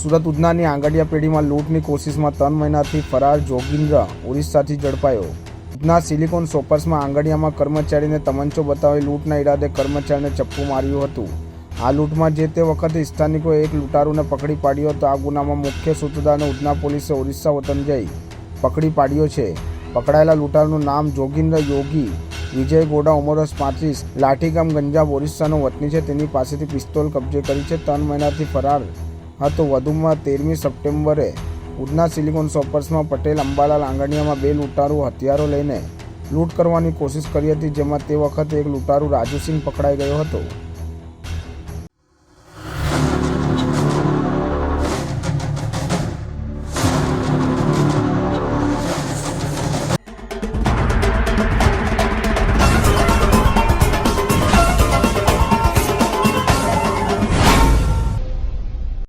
સુરત ઉધનાની આંગડિયા પેઢીમાં લૂંટની કોશિશમાં ત્રણ મહિનાથી ફરાર જોગિન્દ્ર ઓરિસ્સાથી ઝડપાયો. ઉધના સિલિકોન સોપર્સમાં આંગડિયામાં કર્મચારીને તમંચો બતાવી લૂંટના ઈરાદે કર્મચારીને ચપ્પુ માર્યું હતું. આ લૂંટમાં જે તે વખતે સ્થાનિકોએ એક લૂંટારૂને પકડી પાડ્યો હતો. આ ગુનામાં મુખ્ય સૂત્રધારને ઉધના પોલીસે ઓરિસ્સા વતન જઈ પકડી પાડ્યો છે. પકડાયેલા લૂંટારૂનું નામ જોગિન્દ્ર યોગી, વિજય ગોડા, ઉંમર વર્ષ પાંત્રીસ, લાઠીગામ ગંજાબ ઓરિસ્સાનો વતની છે. તેની પાસેથી પિસ્તોલ કબજે કરી છે. ત્રણ મહિનાથી ફરાર હતો વધુમાં તેરમી સપ્ટેમ્બરે ઉધના સિલિકોન શોપર્સમાં પટેલ અંબાલાલ આંગણિયામાં બે લૂંટારૂ હથિયારો લઈને લૂંટ કરવાની કોશિશ કરી હતી, જેમાં તે વખતે એક લૂંટારૂ રાજુસિંહ પકડાઈ ગયો હતો.